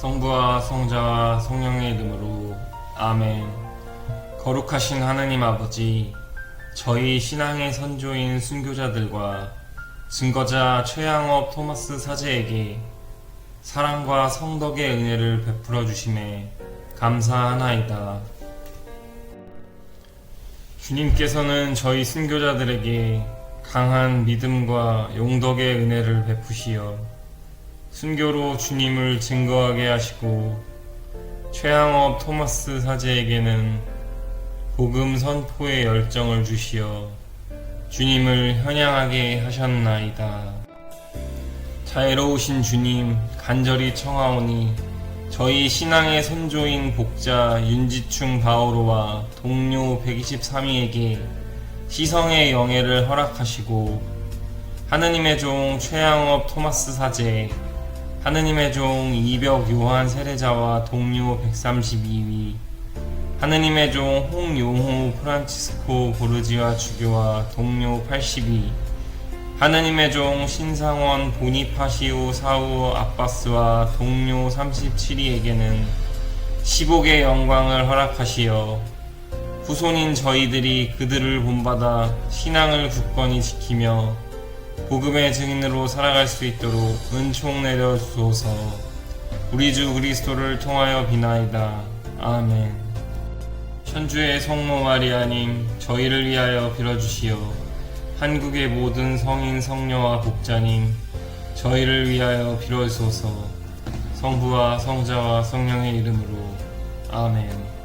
성부와 성자와 성령의 이름으로 아멘. 거룩하신 하느님 아버지, 저희 신앙의 선조인 순교자들과 증거자 최양업 토마스 사제에게 사랑과 성덕의 은혜를 베풀어 주심에 감사하나이다. 주님께서는 저희 순교자들에게 강한 믿음과 용덕의 은혜를 베푸시어 순교로 주님을 증거하게 하시고 최양업 토마스 사제에게는 복음 선포의 열정을 주시어 주님을 현양하게 하셨나이다. 자애로우신 주님 간절히 청하오니 저희 신앙의 선조인 복자 윤지충 바오로와 동료 123위에게 시성의 영예를 허락하시고 하느님의 종 최양업 토마스 사제 하느님의 종 이벽 요한 세례자와 동료 132위 하느님의 종 홍용호 프란치스코 보르지아 주교와 동료 80위 하느님의 종 신상원 보니파시오 사우 아바스와 동료 37위에게는 15개 영광을 허락하시어 후손인 저희들이 그들을 본받아 신앙을 굳건히 지키며 복음의 증인으로 살아갈 수 있도록 은총 내려 주소서. 우리 주 그리스도를 통하여 비나이다. 아멘. 천주의 성모 마리아님, 저희를 위하여 빌어주시오. 한국의 모든 성인 성녀와 복자님, 저희를 위하여 빌어주소서. 성부와 성자와 성령의 이름으로 아멘.